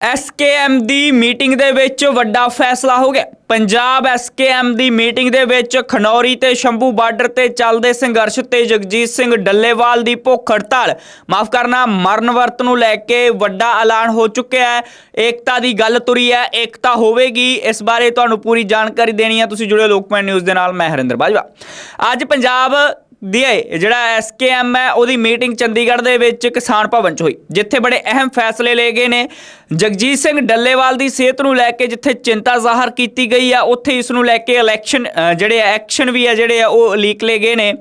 SKM ਦੀ meeting ਦੇ ਵਿੱਚ ਵੱਡਾ ਫੈਸਲਾ ਹੋ ਗਿਆ। ਪੰਜਾਬ ਐਸਕੇਐਮ ਦੀ ਮੀਟਿੰਗ ਦੇ ਵਿੱਚ ਖਨੌਰੀ ਤੇ ਸ਼ੰਭੂ ਬਾਰਡਰ ਤੇ ਚੱਲਦੇ ਸੰਘਰਸ਼ ਤੇ ਜਗਜੀਤ ਸਿੰਘ ਡੱਲੇਵਾਲ ਦੀ ਭੁੱਖ ਹੜਤਾਲ। ਮਾਫ ਕਰਨਾ, ਮਰਨ ਵਰਤ ਨੂੰ ਲੈ ਕੇ ਵੱਡਾ ਐਲਾਨ ਹੋ ਚੁੱਕਿਆ ਹੈ। ਏਕਤਾ ਦੀ ਗੱਲ ਤੁਰੀ ਹੈ, ਏਕਤਾ ਹੋਵੇਗੀ। ਇਸ ਬਾਰੇ ਤੁਹਾਨੂੰ ਪੂਰੀ ਜਾਣਕਾਰੀ ਦੇਣੀ ਹੈ। ਤੁਸੀਂ ਜੁੜੇ ਲੋਕਮੈਨ ਨਿਊਜ਼ ਦੇ ਨਾਲ, ਮੈਂ ਹਰਿੰਦਰ ਬਾਜਵਾ। ਅੱਜ ਪੰਜਾਬ ਦੀ ਇਹ ਜਿਹੜਾ ਐਸਕੇਐਮ ਹੈ, ਉਹਦੀ ਮੀਟਿੰਗ ਚੰਡੀਗੜ੍ਹ ਦੇ ਵਿੱਚ ਕਿਸਾਨ ਭਵਨ 'ਚ ਹੋਈ, ਜਿੱਥੇ ਬੜੇ ਅਹਿਮ ਫੈਸਲੇ ਲਏ ਗਏ ਨੇ। ਜਗਜੀਤ ਸਿੰਘ ਡੱਲੇਵਾਲ ਦੀ ਸਿਹਤ ਨੂੰ ਲੈ ਕੇ ਜਿੱਥੇ ਚਿੰਤਾ ਜ਼ਾਹਰ ਕੀਤੀ ਗਈ ਆ, ਉੱਥੇ ਇਸ ਨੂੰ ਲੈ ਕੇ ਇਲੈਕਸ਼ਨ ਜਿਹੜੇ ਐਕਸ਼ਨ ਵੀ ਆ, ਜਿਹੜੇ ਆ, ਉਹ ਲੀਕ ਲਏ ਗਏ ਨੇ।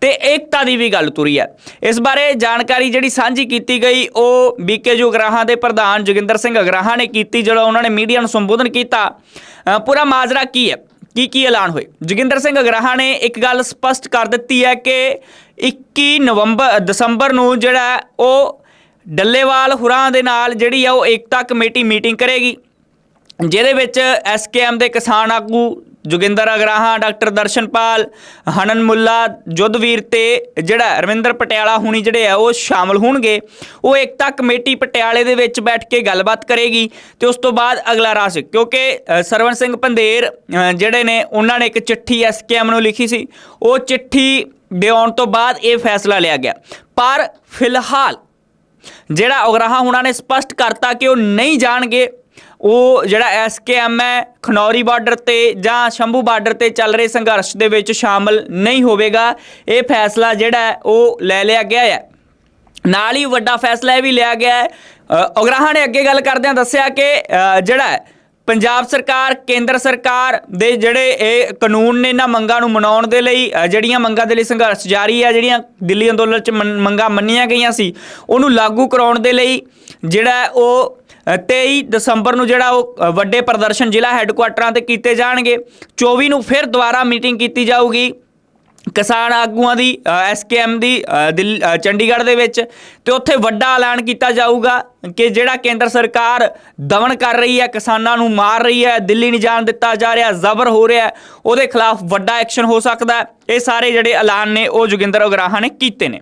ਤੇ ਏਕਤਾ ਦੀ ਵੀ ਗੱਲ ਤੁਰੀ ਹੈ ਇਸ ਬਾਰੇ ਜਾਣਕਾਰੀ ਜਿਹੜੀ ਸਾਂਝੀ ਕੀਤੀ ਗਈ, ਉਹ ਬੀਕੇਯੂ ਅਗਰਾਹਾਂ ਦੇ ਪ੍ਰਧਾਨ ਜੋਗਿੰਦਰ ਸਿੰਘ ਅਗਰਾਹਾਂ ਨੇ ਕੀਤੀ, ਜਿਹੜਾ ਉਹਨਾਂ ਨੇ ਮੀਡੀਆ ਨੂੰ ਸੰਬੋਧਨ ਕੀਤਾ। ਪੂਰਾ ਮਾਜਰਾ ਕੀ ਹੈ ਕੀ ਕੀ ਐਲਾਨ ਹੋਏ? ਜੋਗਿੰਦਰ ਸਿੰਘ ਅਗਰਾਹਾਂ ਨੇ ਇੱਕ ਗੱਲ ਸਪਸ਼ਟ ਕਰ ਦਿੱਤੀ ਹੈ ਕਿ 21 ਨਵੰਬਰ, ਦਸੰਬਰ ਨੂੰ ਜਿਹੜਾ ਉਹ ਡੱਲੇਵਾਲ ਹੁਰਾਂ ਦੇ ਨਾਲ ਜਿਹੜੀ ਆ, ਉਹ ਏਕਤਾ ਕਮੇਟੀ ਮੀਟਿੰਗ ਕਰੇਗੀ। ਜਿਹਦੇ ਵਿੱਚ ਐਸਕੇਐਮ ਦੇ ਕਿਸਾਨ ਆਗੂ ਜੋਗਿੰਦਰ ਅਗਰਾਹਾਂ ਡਾਕਟਰ ਦਰਸ਼ਨਪਾਲ ਹਨਨ ਮੁੱਲਾ ਜੁੱਧਵੀਰ ਤੇ ਜਿਹੜਾ ਰਵਿੰਦਰ ਪਟਿਆਲਾ ਹੁਣੀ ਜਿਹੜੇ ਆ ਉਹ ਸ਼ਾਮਲ ਹੋਣਗੇ। ਉਹ ਏਕਤਾ ਕਮੇਟੀ ਪਟਿਆਲੇ ਦੇ ਵਿੱਚ ਬੈਠ ਕੇ ਗੱਲਬਾਤ ਕਰੇਗੀ ਤੇ ਉਸ ਤੋਂ ਬਾਅਦ ਅਗਲਾ ਰਾਸ ਕਿਉਂਕਿ ਅ, ਸਰਵਨ ਸਿੰਘ ਪੰਧੇਰ ਜਿਹੜੇ ਨੇ ਉਹਨਾਂ ਨੇ ਇੱਕ ਚਿੱਠੀ ਐਸਕੇਐਮ ਨੂੰ ਲਿਖੀ ਸੀ। ਉਹ ਚਿੱਠੀ ਦੇ ਆਉਣ ਤੋਂ ਬਾਅਦ ਇਹ ਫੈਸਲਾ ਲਿਆ ਗਿਆ। ਪਰ ਫਿਲਹਾਲ ਜਿਹੜਾ ਉਗਰਾਹਾ ਹੁਣਾਂ ਨੇ ਸਪਸ਼ਟ ਕਰਤਾ ਕਿ ਉਹ ਨਹੀਂ ਜਾਣਗੇ ਉਹ ਜਿਹੜਾ ਐਸਕੇਐਮ ਹੈ, ਖਨੌਰੀ ਬਾਰਡਰ ਤੇ ਜਾਂ ਸ਼ੰਭੂ ਬਾਰਡਰ ਤੇ ਚੱਲ ਰਹੇ ਸੰਘਰਸ਼ ਦੇ ਵਿੱਚ ਸ਼ਾਮਲ ਨਹੀਂ ਹੋਵੇਗਾ। ਇਹ ਫੈਸਲਾ ਜਿਹੜਾ ਉਹ ਲੈ ਲਿਆ ਗਿਆ ਹੈ। ਨਾਲ ਹੀ ਵੱਡਾ ਫੈਸਲਾ ਇਹ ਵੀ ਲਿਆ ਗਿਆ ਹੈ। ਉਗਰਾਹਾਂ ਨੇ ਅੱਗੇ ਗੱਲ ਕਰਦਿਆਂ ਦੱਸਿਆ ਕਿ ਜਿਹੜਾ ਪੰਜਾਬ ਸਰਕਾਰ, ਕੇਂਦਰ ਸਰਕਾਰ ਦੇ ਜਿਹੜੇ ਇਹ ਕਾਨੂੰਨ ਨੇ ਇਹਨਾਂ ਮੰਗਾਂ ਨੂੰ ਮਨਾਉਣ ਦੇ ਲਈ ਜਿਹੜੀਆਂ ਮੰਗਾਂ ਦੇ ਲਈ ਸੰਘਰਸ਼ ਜਾਰੀ ਹੈ ਜਿਹੜੀਆਂ ਦਿੱਲੀ ਅੰਦੋਲਨ ਚ ਮੰਨ- ਮੰਗਾਂ ਮੰਨੀਆਂ ਗਈਆਂ ਸੀ, ਉਹਨੂੰ ਲਾਗੂ ਕਰਾਉਣ ਦੇ ਲਈ ਜਿਹੜਾ ਉਹ 23 ਦਸੰਬਰ ਨੂੰ ਜਿਹੜਾ ਉਹ ਵੱਡੇ ਪ੍ਰਦਰਸ਼ਨ ਜ਼ਿਲ੍ਹਾ ਹੈੱਡਕੁਆਟਰਾਂ ਤੇ ਕੀਤੇ ਜਾਣਗੇ। 24 ਨੂੰ ਫਿਰ ਦੁਬਾਰਾ ਮੀਟਿੰਗ ਕੀਤੀ ਜਾਊਗੀ। ਕਿਸਾਨ ਆਗੂਆਂ ਦੀ ਐਸਕੇਐਮ ਦੀ ਦਿੱਲੀ ਚੰਡੀਗੜ੍ਹ ਦੇ ਵਿੱਚ। ਤੇ ਉੱਥੇ ਵੱਡਾ ਐਲਾਨ ਕੀਤਾ ਜਾਊਗਾ ਕਿ ਜਿਹੜਾ ਕੇਂਦਰ ਸਰਕਾਰ ਦਮਨ ਕਰ ਰਹੀ ਹੈ, ਕਿਸਾਨਾਂ ਨੂੰ ਮਾਰ ਰਹੀ ਹੈ, ਦਿੱਲੀ ਨਹੀਂ ਜਾਣ ਦਿੱਤਾ ਜਾ ਰਿਹਾ, ਜ਼ਬਰ ਹੋ ਰਿਹਾ ਉਹਦੇ ਖਿਲਾਫ ਵੱਡਾ ਐਕਸ਼ਨ ਹੋ ਸਕਦਾ ਇਹ ਸਾਰੇ ਜਿਹੜੇ ਐਲਾਨ ਨੇ, ਉਹ ਜੋਗਿੰਦਰ ਉਗਰਾਹਾਂ ਨੇ ਕੀਤੇ ਨੇ।